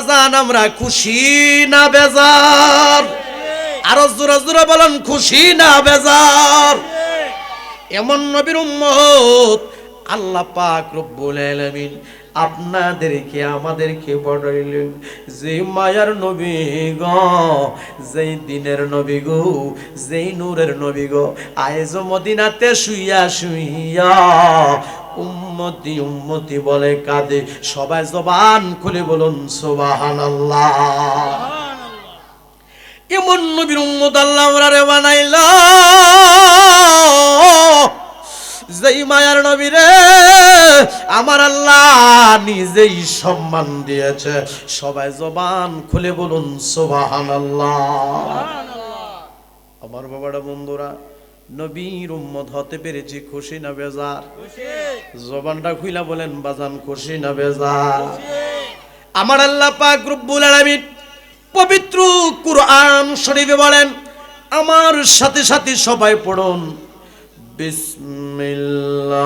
জান আমরা খুশি না বেজার? আরও জোরে জোরে বলেন খুশি না বেজার? এমন নবীর উম্মত আল্লাহ পাক রব্বুল আলামিন আপনাদেরকে, আমাদেরকে পাঠাইলেন যে মায়ার নবী গো, যেই দিনের নবী গো, যেই নূরের নবী গো, আয়েজ মদিনাতে শুইয়া শুইয়া উম্মতি উম্মতি বলে কাঁদে। সবাই জবান খুলে বলুন, সুবহানাল্লাহ। এমন নবীর উম্মত আল্লাহ আমরা রে বানাইলা। যেই মায়ার নবী রে আমার আল্লাহ নিজেই সম্মান দিয়েছে। সবাই জবান খুলে বলুন সোবাহান আমার বাবারা, বন্ধুরা, নবীর উম্মত হতে পেরেছি খুশি না বেজার? জবানটা খুইলা বলেন, বাজান খুশি না বেজার? আমার আল্লাহ পাক রব্বুল আলামিন পবিত্র কুরআন শরীফে বলেন, আমার সাথে সাথে সবাই পড়ুন বিসমিল্লাহির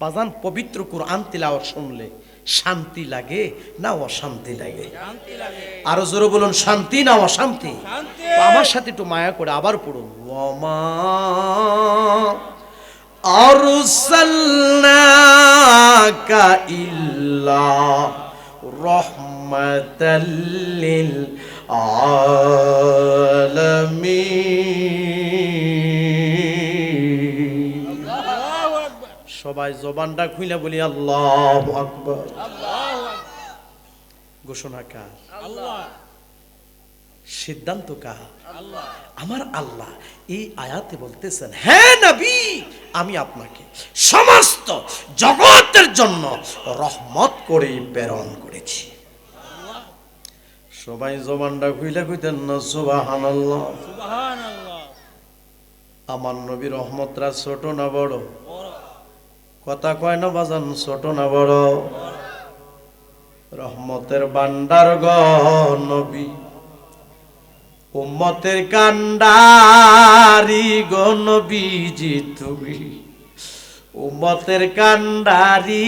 বাজান পবিত্র কোরআন তিলাওয়াত শুনলে শান্তি লাগে না অশান্তি লাগে? আরও জোরে বলুন শান্তি না অশান্তি? আমার সাথে একটু মায়া করে আবার পড়ুন। ওমা আরসালনাকা ইল্লা আলামিন। সবাই জবানটা খুইলা বলি আল্লাহ আকবর। ঘোষণা কার? সিদ্ধান্ত কার? আমার আল্লাহ এই আয়াতে বলতেছেন হ্যাঁ নবী আমি আপনাকে সমস্ত জগতের জন্য রহমত করে প্রেরণ করেছি। সবাই জবানটা খুইলা খুঁজতেন না সুবহানাল্লাহ। আমার নবী রহমতরা ছোট না বড়? কথা কয় না বাজান, ছোট না বড়? রহমতের বান্ডার গ নবী, উম্মতের কান্ডারি গো নবীজি তুমি, উম্মতের কান্ডারি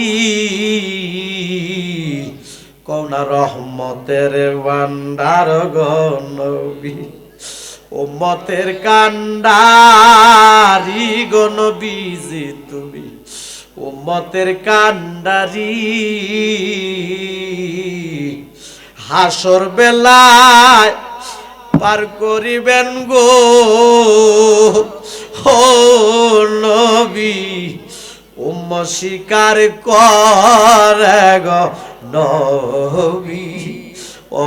কৌনা রহমতের বান্ডার গো উম্মতের কান্ডারি গো তুমি উম্মতের কান্ডারি। হাসর বেলায় পার করিবেন গো নবী, উম্ম শিকার করে গো নবী, ও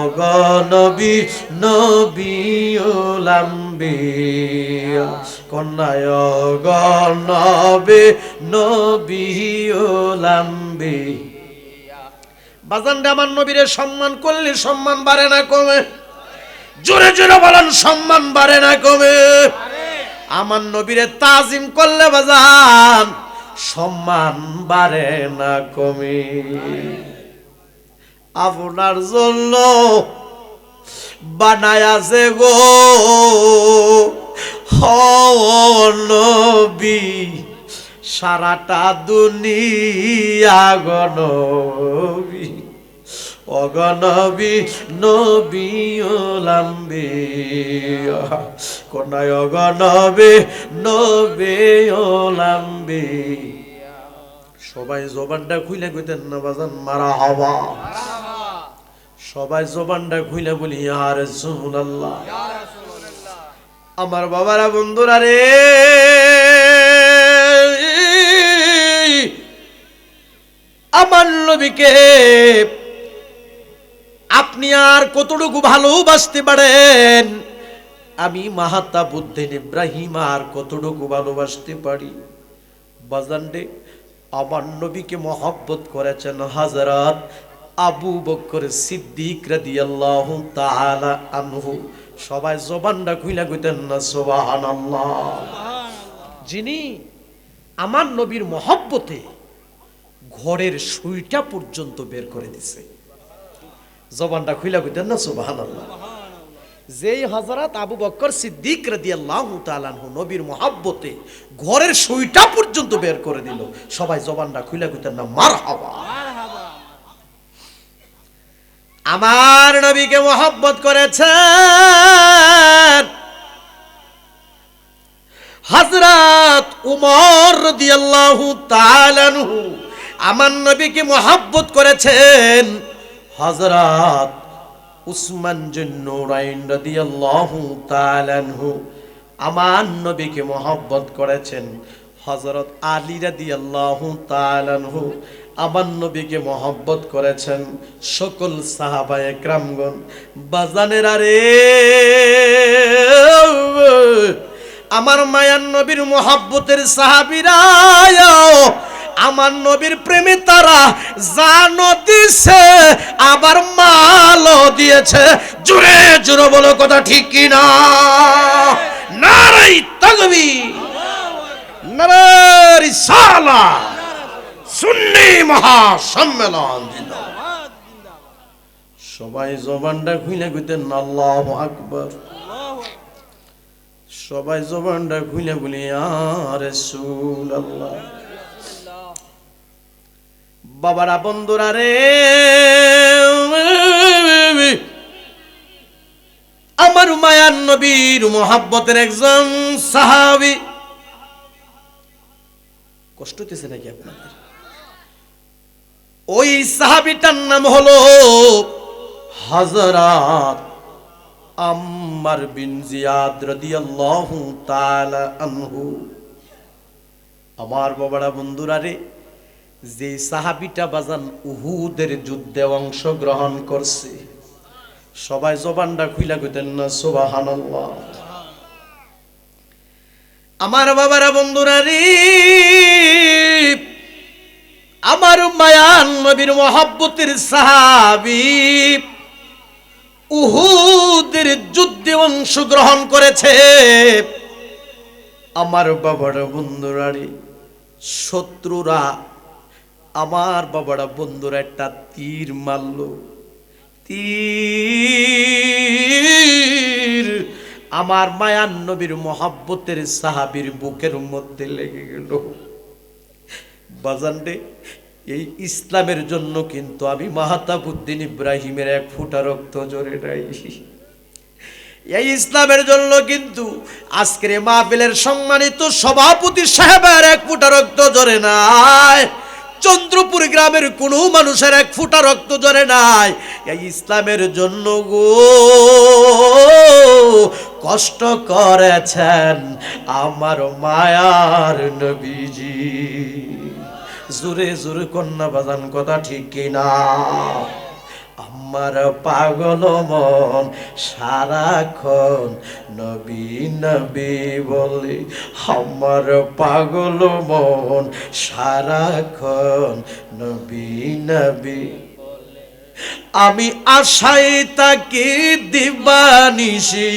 নবী নবী ওলাম্বি কন্যায় গ নবে নবী ওলাম্বি বাজানটা আমার নবীরে সম্মান করলে সম্মান বাড়ে না কমে। জোরে জোরে বলেন, সম্মান বাড়ে না কমে। আমার নবীরে তাজিম করলে বাজান সম্মান বাড়ে না কমে। আপনার জন্য বানায়াছে গো, হ, নবী। সারাটা দুনিয়া গনবী অগনবী নবী ওলাম্বি কোনায় অগনবী নবী ওলাম্বি সবাই জবানটা খুইলে কইতেন না বাজান মারা হওয়া সবাই জবানটা খুইলে বলি আর আমার বাবারা বন্ধুরা রে আমার নবীকে। আপনি আর কতটুকু ভালোবাসতে পারেন? আমি মাহাতা বুদ্ধেন ইব্রাহিম আর কতটুকু ভালোবাসতে পারি? বাজানডে আমার নবীকে মহব্বত করেছেন হাজরাত আবু বকর সিদ্দিক রাদিয়াল্লাহু তাআলা আনহু। সবাই জবানটা খুইলা কইতেন না, সুবহানাল্লাহ। যিনি আমার নবীর মহব্বতে ঘরের সুইটা পর্যন্ত বের করে দিছে। জবানটা খুইলা কইতেন না, সুবহানাল্লাহ। যেই হযরত আবু বকর সিদ্দিক রাদিয়াল্লাহু তাআলা আনহু নবীর মহব্বতে ঘরের সুইটা পর্যন্ত বের করে দিল, সবাই জবানটা খুইলা কইতেন না, মারহাবা। আমার নবীকে মহব্বত করেছেন হযরত উমর রাদিয়াল্লাহু তাআলা আনহু। আমার নবীকে মহব্বত করেছেন? হজরত উসমান জুন্নুরাইন রাদিয়াল্লাহু তাআলা আনহু আমার নবীকে মহব্বত করেছেন? হজরত আলী রাদিয়াল্লাহু তাআলা আনহু আমার নবীকে মহব্বত করেছেন? সকল সাহাবা একরামগণ, বাজানের আরে আমার মায়ার নবীর মহাব্বতের সাহাবিরা আমার নবীর প্রেমে তারা জানো দিছে, আবার মালও দিয়েছে। জুড়ে জুড়ে বলো কথা ঠিক কিনা নারাই তগবি নারারি সালা সুন্নি মহা সম্মেলন। সবাই জবানটা খুইলে কইতেন, আল্লাহু আকবার। সবাই জবানটা খুলে বলি আর সুল আল্লাহ বাবারা, বন্ধুরা রে। আমার মায়ার নবীর মোহাব্বতের একজন সাহাবি। কষ্ট হতেছে নাকি আপনাদের? ওই সাহাবিটার নাম হলো হজরত আম্মার বিন জিয়াদ রাদিয়াল্লাহু তাআলা আনহু। আমার বাবারা, বন্ধুরা রে যে সাহাবিটা বাজান উহুদের যুদ্ধে অংশগ্রহণ করছে, সবাই জবানটা খুইলা কইতেন না, সুবহানাল্লাহ। আমার বাবারা, বন্ধুরা রে, আমার মায়ান নবীর মহাব্বতের সাহাবি উহুদের যুদ্ধে অংশগ্রহণ করেছে। আমার বাবারা, বন্ধুরা রে, শত্রুরা আমার বাবারা বন্ধুরা একটা তীর মারল। তীর আমার মায়ান নবীর মহাব্বতের সাহাবীর বুকের মধ্যে লেগে গেল। বাজানডে এই ইসলামের জন্য কিন্তু আমি মাহাতাবুদ্দিন ইব্রাহিমের এক ফুটা রক্ত জোরে নাই। এই ইসলামের জন্য কিন্তু আজকের মাহফিলের সম্মানিত সভাপতি সাহেবের এক ফুটা রক্ত জোরে নাই। চন্দ্রপুর গ্রামের কোনো মানুষের এক ফুটা রক্ত জরে নাই। এই ইসলামের জন্য গো, কষ্ট করেছেন আমার মায়ার নবীজি। জোরে জোরে কন্যা বাজান, কথা ঠিক কিনা? আমার পাগল মন সারাক্ষণ নবী নবী বলে, আমার পাগল মন সারাক্ষণ নবী নবী আমি আশাই তাকি দিবানিসি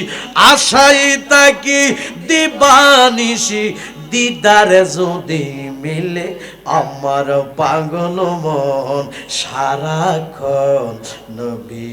আশাই তাকি দিবানিসি দিদারে যদি মিলে আমার পাগল মন সারাক্ষণ নবী